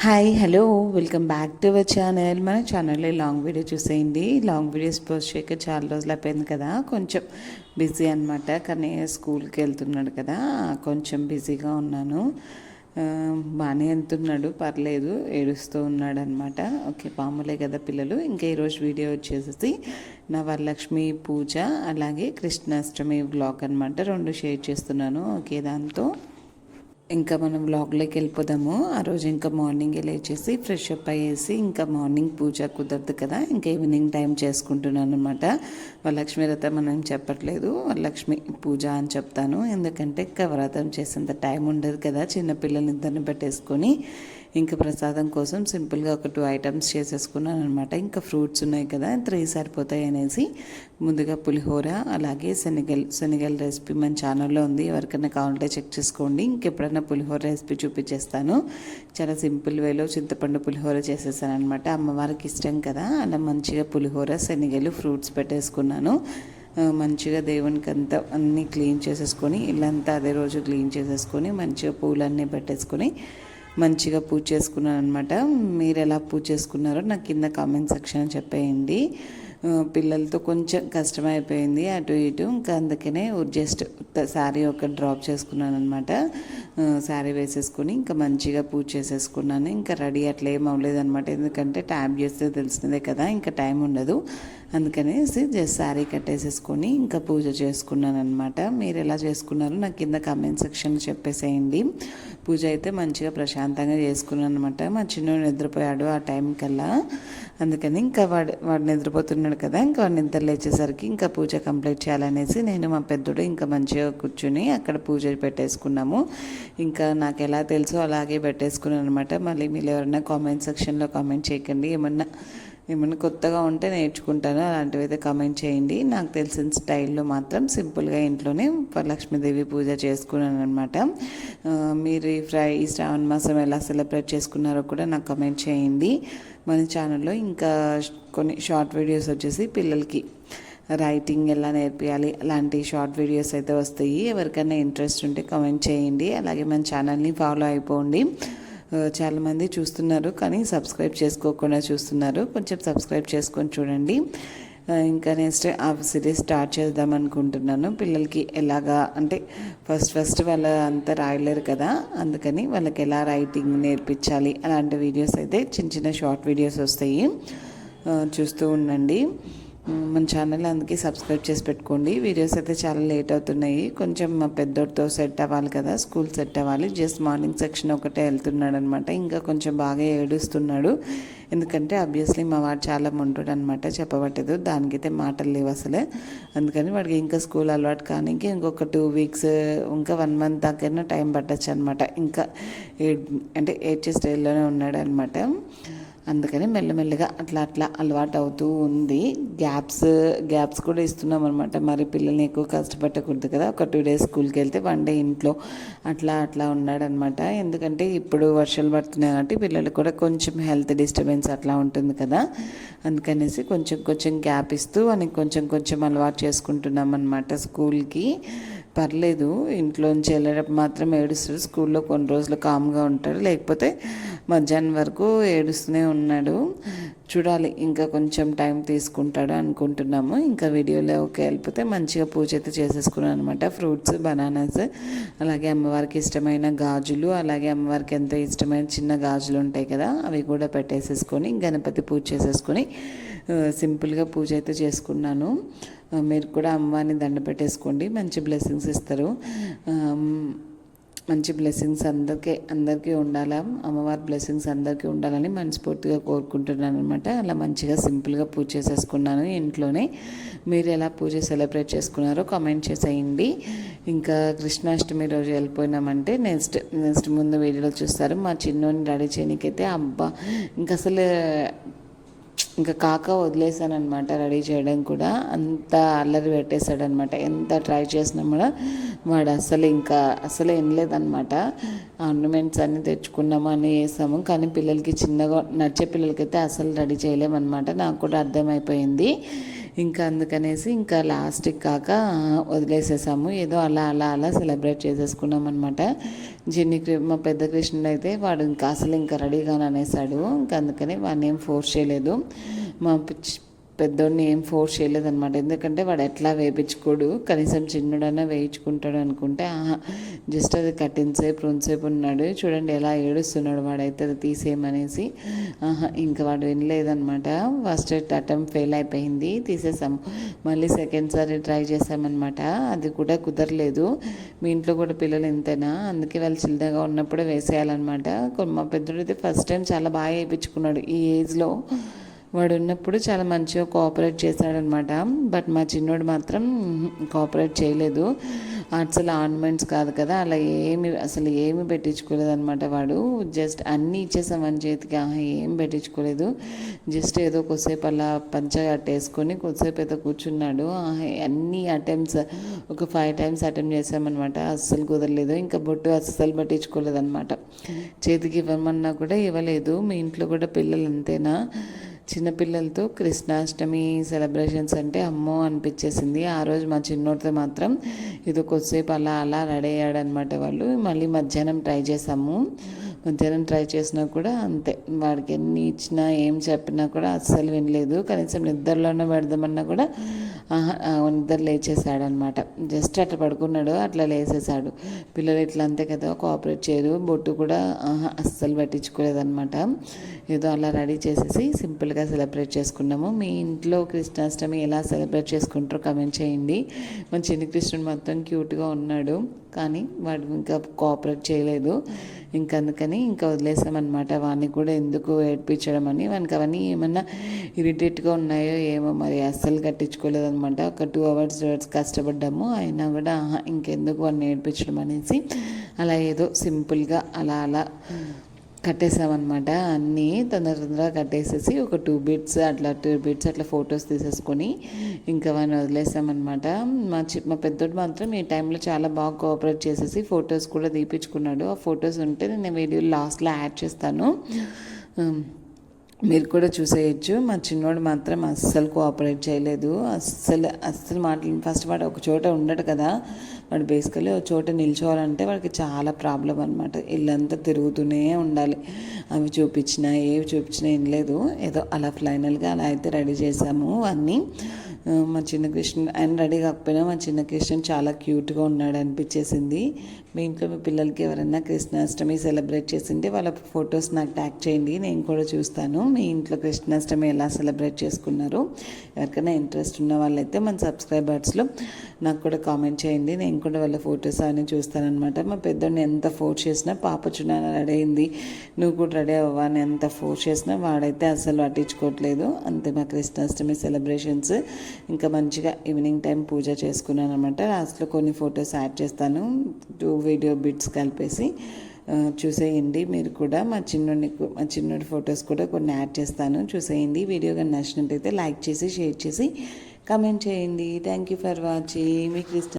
Hi hello welcome back to our channel మన ఛానల్లో long video చూసేయండి. లాంగ్ వీడియోస్ పోస్ట్ చేయక చాలా రోజులు అయిపోయింది కదా. కొంచెం బిజీ అనమాట కానీ స్కూల్కి వెళ్తున్నాడు కదా. కొంచెం బిజీగా ఉన్నాను. బాగానే వెళ్తున్నాడు. పర్లేదు ఏడుస్తూ ఉన్నాడు అనమాట ఓకే మామూలే కదా పిల్లలు. ఇంకా ఈరోజు వీడియో వచ్చేసి నా వరలక్ష్మి పూజ అలాగే కృష్ణాష్టమి బ్లాగ్ అనమాట రెండు షేర్ చేస్తున్నాను. ఓకే దాంతో. ఇంకా మనం వ్లాగ్లోకి వెళ్ళిపోదాము. ఆ రోజు ఇంకా మార్నింగ్ లేచేసి ఫ్రెష్ అప్ అయ్యేసి ఇంకా మార్నింగ్ పూజ కుదరదు కదా. ఇంకా ఈవినింగ్ టైం చేసుకుంటున్నాను అనమాట వరలక్ష్మి వ్రతం మనం చెప్పట్లేదు. వరలక్ష్మి పూజ అని చెప్తాను. ఎందుకంటే ఇంకా వ్రతం చేసేంత టైం ఉండదు కదా. చిన్నపిల్లల్ని ఇద్దరిని పెట్టేసుకొని ఇంకా ప్రసాదం కోసం సింపుల్గా ఒక టూ ఐటమ్స్ చేసేసుకున్నాను అనమాట ఇంకా ఫ్రూట్స్ ఉన్నాయి కదా త్రీ సరిపోతాయి అనేసి. ముందుగా పులిహోర అలాగే శనగల్ శనగల్ రెసిపీ మన ఛానల్లో ఉంది. ఎవరికైనా కావాలంటే చెక్ చేసుకోండి. ఇంకెప్పుడైనా పులిహోర రెసిపీ చూపించేస్తాను. చాలా సింపుల్ వేలో చింతపండు పులిహోర చేసేసాను అనమాట అమ్మవారికి ఇష్టం కదా అలా మంచిగా పులిహోర శనగలు ఫ్రూట్స్ పెట్టేసుకున్నాను. మంచిగా దేవునికి అంతా అన్నీ క్లీన్ చేసేసుకొని ఇల్లంతా అదే రోజు క్లీన్ చేసేసుకొని మంచిగా పూలన్నీ పెట్టేసుకొని మంచిగా పూజ చేసుకున్నాను అనమాట మీరు ఎలా పూజ చేసుకున్నారో నాకు కింద కామెంట్ సెక్షన్ చెప్పేయండి. పిల్లలతో కొంచెం కష్టమైపోయింది. అటు ఇటు ఇంకా అందుకనే జస్ట్ శారీ ఒక డ్రాప్ చేసుకున్నాను అనమాట శారీ వేసేసుకొని ఇంకా మంచిగా పూజ చేసేసుకున్నాను. ఇంకా రెడీ అట్లా ఏం అవ్వలేదనమాట ఎందుకంటే ట్యాబ్ చేస్తే తెలిసినదే కదా ఇంకా టైం ఉండదు. అందుకనేసి జస్ట్ శారీ కట్టేసేసుకొని ఇంకా పూజ చేసుకున్నాను అనమాట మీరు ఎలా చేసుకున్నారు నాకు కింద కామెంట్ సెక్షన్ చెప్పేసేయండి. పూజ అయితే మంచిగా ప్రశాంతంగా చేసుకున్నాను అనమాట మా చిన్నోడు నిద్రపోయాడు ఆ టైం కల్లా. అందుకని ఇంకా వాడు వాడు నిద్రపోతున్నాడు కదా ఇంకా వాడు నిద్ర లేచేసరికి ఇంకా పూజ కంప్లీట్ చేయాలనేసి నేను మా పెద్దోడు ఇంకా మంచిగా కూర్చుని అక్కడ పూజ పెట్టేసుకున్నాము. ఇంకా నాకు ఎలా తెలుసో అలాగే పెట్టేసుకున్నాను అనమాట మళ్ళీ మీరు ఎవరైనా కామెంట్ సెక్షన్లో కామెంట్ చేయకండి. ఏమన్నా ఏమన్నా కొత్తగా ఉంటే నేర్చుకుంటాను అలాంటివి అయితే కామెంట్ చేయండి. నాకు తెలిసిన స్టైల్లో మాత్రం సింపుల్గా ఇంట్లోనే లక్ష్మీదేవి పూజ చేసుకున్నాను అనమాట మీరు ఈ ఫ్రై ఈ శ్రావణ మాసం ఎలా సెలబ్రేట్ చేసుకున్నారో కూడా నాకు కామెంట్ చేయండి. మన ఛానల్లో ఇంకా కొన్ని షార్ట్ వీడియోస్ వచ్చేసి పిల్లలకి రైటింగ్ ఎలా నేర్పించాలి అలాంటి షార్ట్ వీడియోస్ అయితే వస్తాయి. ఎవరికైనా ఇంట్రెస్ట్ ఉంటే కామెంట్ చేయండి. అలాగే మన ఛానల్ని ఫాలో అయిపోండి. చాలామంది చూస్తున్నారు కానీ సబ్స్క్రైబ్ చేసుకోకుండా చూస్తున్నారు. కొంచెం సబ్స్క్రైబ్ చేసుకొని చూడండి. ఇంకా నెక్స్ట్ ఆ సిరీస్ స్టార్ట్ చేద్దాం అనుకుంటున్నాను. పిల్లలకి ఎలాగా అంటే ఫస్ట్ ఫస్ట్ వాళ్ళ అంతా రాయలేరు కదా. అందుకని వాళ్ళకి ఎలా రైటింగ్ నేర్పించాలి అలాంటి వీడియోస్ అయితే చిన్న చిన్న షార్ట్ వీడియోస్ వస్తాయి. చూస్తూ ఉండండి. మన ఛానల్ అందుకే సబ్స్క్రైబ్ చేసి పెట్టుకోండి. వీడియోస్ అయితే చాలా లేట్ అవుతున్నాయి. కొంచెం మా పెద్దోడితో సెట్ అవ్వాలి కదా స్కూల్ సెట్ అవ్వాలి. జస్ట్ మార్నింగ్ సెక్షన్ ఒకటే వెళ్తున్నాడు అనమాట ఇంకా కొంచెం బాగా ఏడుస్తున్నాడు. ఎందుకంటే అబ్వియస్లీ మా వాడు చాలా మొంటుడు అనమాట చెప్పబట్టదు. దానికైతే మాటలు లేవు అసలే. అందుకని వాడికి ఇంకా స్కూల్ అలవాటు కానీ ఇంకొక టూ వీక్స్ ఇంకా వన్ మంత్ దాకైనా టైం పట్టచ్చు అనమాట ఇంకా ఏడ్ అంటే ఏడ్చే స్టైల్లోనే ఉన్నాడు అనమాట అందుకని మెల్లమెల్లగా అట్లా అట్లా అలవాటు అవుతూ ఉంది. గ్యాప్స్ గ్యాప్స్ కూడా ఇస్తున్నాం అనమాట మరి పిల్లల్ని ఎక్కువ కష్టపెట్టకూడదు కదా. ఒక టూ డేస్ స్కూల్కి వెళ్తే వన్ డే ఇంట్లో అట్లా అట్లా ఉన్నాడనమాట ఎందుకంటే ఇప్పుడు వర్షాలు పడుతున్నాయి కాబట్టి పిల్లలు కూడా కొంచెం హెల్త్ డిస్టర్బెన్స్ అట్లా ఉంటుంది కదా. అందుకనేసి కొంచెం కొంచెం గ్యాప్ ఇస్తూ అని కొంచెం కొంచెం అలవాటు చేసుకుంటున్నాం అనమాట స్కూల్కి. పర్లేదు ఇంట్లోంచి వెళ్ళేటప్పుడు మాత్రం ఏడుస్తాడు స్కూల్లో కొన్ని రోజులు కామ్గా ఉంటాడు లేకపోతే మధ్యాహ్నం వరకు ఏడుస్తూనే ఉన్నాడు. చూడాలి ఇంకా కొంచెం టైం తీసుకుంటాడు అనుకుంటున్నాము. ఇంకా వీడియోలో ఓకే వెళ్ళిపోతే మంచిగా పూజ అయితే చేసేసుకున్నాను అనమాట ఫ్రూట్స్ బనానాస్ అలాగే అమ్మవారికి ఇష్టమైన గాజులు అలాగే అమ్మవారికి ఎంతో ఇష్టమైన చిన్న గాజులు ఉంటాయి కదా అవి కూడా పెట్టేసేసుకొని గణపతి పూజ చేసేసుకొని సింపుల్గా పూజ అయితే చేసుకున్నాను. మీరు కూడా అమ్మవారిని దండ పెట్టేసుకోండి. మంచి బ్లెస్సింగ్స్ ఇస్తారు. మంచి బ్లెస్సింగ్స్ అందరికీ అందరికీ ఉండాలా? అమ్మవారి బ్లెస్సింగ్స్ అందరికీ ఉండాలని మనస్ఫూర్తిగా కోరుకుంటున్నాను అనమాట అలా మంచిగా సింపుల్గా పూజ చేసేసుకున్నాను ఇంట్లోనే. మీరు ఎలా పూజ సెలబ్రేట్ చేసుకున్నారో కామెంట్ చేసేయండి. ఇంకా కృష్ణాష్టమి రోజు వెళ్ళిపోయినామంటే నెక్స్ట్ నెక్స్ట్ ముందు వీడియోలో చూస్తారు. మా చిన్నోని రెడీ చేయడానికైతే అబ్బా ఇంకా అసలు ఇంకా కాక వదిలేసాను అనమాట రెడీ చేయడం కూడా. అంత అల్లరి పెట్టేశాడనమాట ఎంత ట్రై చేసినా కూడా వాడు అసలు ఇంకా అసలు వినలేదనమాట ఆర్నమెంట్స్ అన్నీ తెచ్చుకున్నాము అని వేసాము. కానీ పిల్లలకి చిన్నగా నడిచే పిల్లలకైతే అసలు రెడీ చేయలేమన్నమాట. నాకు కూడా అర్థమైపోయింది. ఇంకా అందుకనేసి ఇంకా లాస్ట్కి కాక వదిలేసేసాము. ఏదో అలా అలా అలా సెలబ్రేట్ చేసేసుకున్నాం అనమాట జిన్ని మా పెద్ద కృష్ణుడు అయితే వాడు ఇంకా అసలు ఇంకా రెడీగానే అనేసాడు. ఇంకా అందుకని వాడిని ఏం ఫోర్స్ చేయలేదు. మా పిచ్చి పెద్దోడిని ఏం ఫోర్స్ చేయలేదన్నమాట. ఎందుకంటే వాడు ఎట్లా వేయించుకోడు కనీసం చిన్నడన్నా వేయించుకుంటాడు అనుకుంటే ఆహా జస్ట్ అది కట్టినసేపు రెండుసేపు ఉన్నాడు చూడండి ఎలా ఏడుస్తున్నాడు వాడైతే అది తీసేయమనేసి ఆహా ఇంకా వాడు వినలేదనమాట ఫస్ట్ అటెంప్ట్ ఫెయిల్ అయిపోయింది తీసేసాము. మళ్ళీ సెకండ్ సారి ట్రై చేసామన్నమాట. అది కూడా కుదరలేదు. మీ ఇంట్లో కూడా పిల్లలు ఇంతేనా? అందుకే వాళ్ళు చిన్నగా ఉన్నప్పుడే వేసేయాలన్నమాట. మా పెద్దోడైతే ఫస్ట్ టైం చాలా బాగా వేయించుకున్నాడు ఈ ఏజ్లో వాడు ఉన్నప్పుడు చాలా మంచిగా కోఆపరేట్ చేశాడనమాట. బట్ మా చిన్నోడు మాత్రం కోఆపరేట్ చేయలేదు. అసలు ఆర్నమెంట్స్ కాదు కదా అలా ఏమి అసలు ఏమి పెట్టించుకోలేదు అనమాట వాడు. జస్ట్ అన్నీ ఇచ్చేసాం మన చేతికి ఆహా, ఏం పెట్టించుకోలేదు. జస్ట్ ఏదో కొద్దిసేపు అలా పంచగట్టేసుకొని కొద్దిసేపు ఏదో కూర్చున్నాడు. అన్ని అటెంప్ట్స్ ఒక ఫైవ్ టైమ్స్ అటెంప్ట్ చేసామన్నమాట అస్సలు కుదరలేదు. ఇంకా బొట్టు అస్సలు పట్టించుకోలేదు అనమాట చేతికి ఇవ్వమన్నా కూడా ఇవ్వలేదు. మీ ఇంట్లో కూడా పిల్లలు అంతేనా? చిన్నపిల్లలతో కృష్ణాష్టమి సెలబ్రేషన్స్ అంటే అమ్మో అనిపించేసింది. ఆ రోజు మా చిన్నోడితో మాత్రం ఇది కొద్దిసేపు అలా అలా రెడీ అయ్యాడనమాట వాళ్ళు. మళ్ళీ మధ్యాహ్నం ట్రై చేసాము కొంచెం ట్రై చేసినా కూడా అంతే. వాడికి ఎన్ని ఇచ్చినా ఏం చెప్పినా కూడా అస్సలు వినలేదు. కనీసం నిద్రలోనే పెడదామన్నా కూడా ఆహా, నిద్ర లేచేసాడు అనమాట జస్ట్ అట్లా పడుకున్నాడు అట్లా లేచేసాడు పిల్లలు ఇట్లా అంతే కదా కోఆపరేట్ చేయరు. బొట్టు కూడా ఆహా, అస్సలు పట్టించుకోలేదనమాట. ఏదో అలా రెడీ చేసేసి సింపుల్గా సెలబ్రేట్ చేసుకున్నాము. మీ ఇంట్లో కృష్ణాష్టమి ఎలా సెలబ్రేట్ చేసుకుంటారో కమెంట్ చేయండి. మన చిన్న కృష్ణుడు మొత్తం క్యూట్గా ఉన్నాడు. కానీ వాడు ఇంకా కోఆపరేట్ చేయలేదు. ఇంకా అందుకని ఇంకా వదిలేసామన్నమాట. వాడిని కూడా ఎందుకు ఏడ్పించడం అని వానికి అవన్నీ ఏమన్నా ఇరిటేట్గా ఉన్నాయో ఏమో మరి అస్సలు కట్టించుకోలేదనమాట ఒక టూ అవర్స్ అవర్స్ కష్టపడ్డాము. అయినా కూడా ఆహా, ఇంకెందుకు వాడిని ఏడ్పించడం అనేసి అలా ఏదో సింపుల్గా అలా అలా కట్టేసామన్నమాట. అన్నీ తొందర తొందరగా కట్టేసేసి ఒక టూ బిట్స్ అట్లా టూ బిట్స్ అట్లా ఫొటోస్ తీసేసుకొని ఇంకా వాడిని వదిలేసామన్నమాట. మా చి మా పెద్దోడు మాత్రం ఈ టైంలో చాలా బాగా కోఆపరేట్ చేసేసి ఫొటోస్ కూడా తీపించుకున్నాడు ఆ ఫొటోస్ ఉంటే నేను వీడియో లాస్ట్లో యాడ్ చేస్తాను. మీరు కూడా చూసేయచ్చు. మా చిన్నోడు మాత్రం అస్సలు కోఆపరేట్ చేయలేదు. అస్సలు అస్సలు మాటలు ఫస్ట్ వాడు ఒక చోట ఉండడు కదా. వాడు బేసికలీ ఒక చోట నిల్చోవాలంటే వాడికి చాలా ప్రాబ్లం అనమాట ఇల్లంతా తిరుగుతూనే ఉండాలి. అవి చూపించినా ఏవి చూపించినా ఏం లేదు ఏదో అలా ఫైనల్గా అలా అయితే రెడీ చేసాము అన్నీ. మా చిన్న కృష్ణ ఆయన రెడీ కాకపోయినా మా చిన్న కృష్ణ చాలా క్యూట్గా ఉన్నాడు అనిపించేసింది. మీ ఇంట్లో మీ పిల్లలకి ఎవరైనా కృష్ణాష్టమి సెలబ్రేట్ చేసింటే వాళ్ళ ఫొటోస్ నాకు ట్యాగ్ చేయండి నేను కూడా చూస్తాను. మీ ఇంట్లో కృష్ణాష్టమి ఎలా సెలబ్రేట్ చేసుకున్నారు? ఎవరికైనా ఇంట్రెస్ట్ ఉన్న వాళ్ళైతే మన సబ్స్క్రైబర్స్లో నాకు కూడా కామెంట్ చేయండి. నేను కూడా వాళ్ళ ఫొటోస్ అవన్నీ చూస్తానమాట మా పెద్దోడిని ఎంత ఫోర్స్ చేసినా పాప చున్నాను రెడీ అయింది. నువ్వు కూడా రెడీ అవ్వా అని ఎంత ఫోర్స్ చేసినా వాడైతే అసలు పట్టించుకోవట్లేదు. అంతే మా కృష్ణాష్టమి సెలబ్రేషన్స్ ఇంకా మంచిగా ఈవినింగ్ టైం పూజ చేసుకున్నాను అనమాట లాస్ట్లో కొన్ని ఫొటోస్ యాడ్ చేస్తాను. టూ వీడియో బిట్స్ కలిపేసి చూసేయండి మీరు కూడా. మా చిన్నోడిని మా చిన్నోడి ఫొటోస్ కూడా కొన్ని యాడ్ చేస్తాను. చూసేయండి. వీడియో కానీ నచ్చినట్టయితే లైక్ చేసి షేర్ చేసి కమెంట్ చేయండి. థ్యాంక్ యూ ఫర్ వాచింగ్ మీ ఇష్టం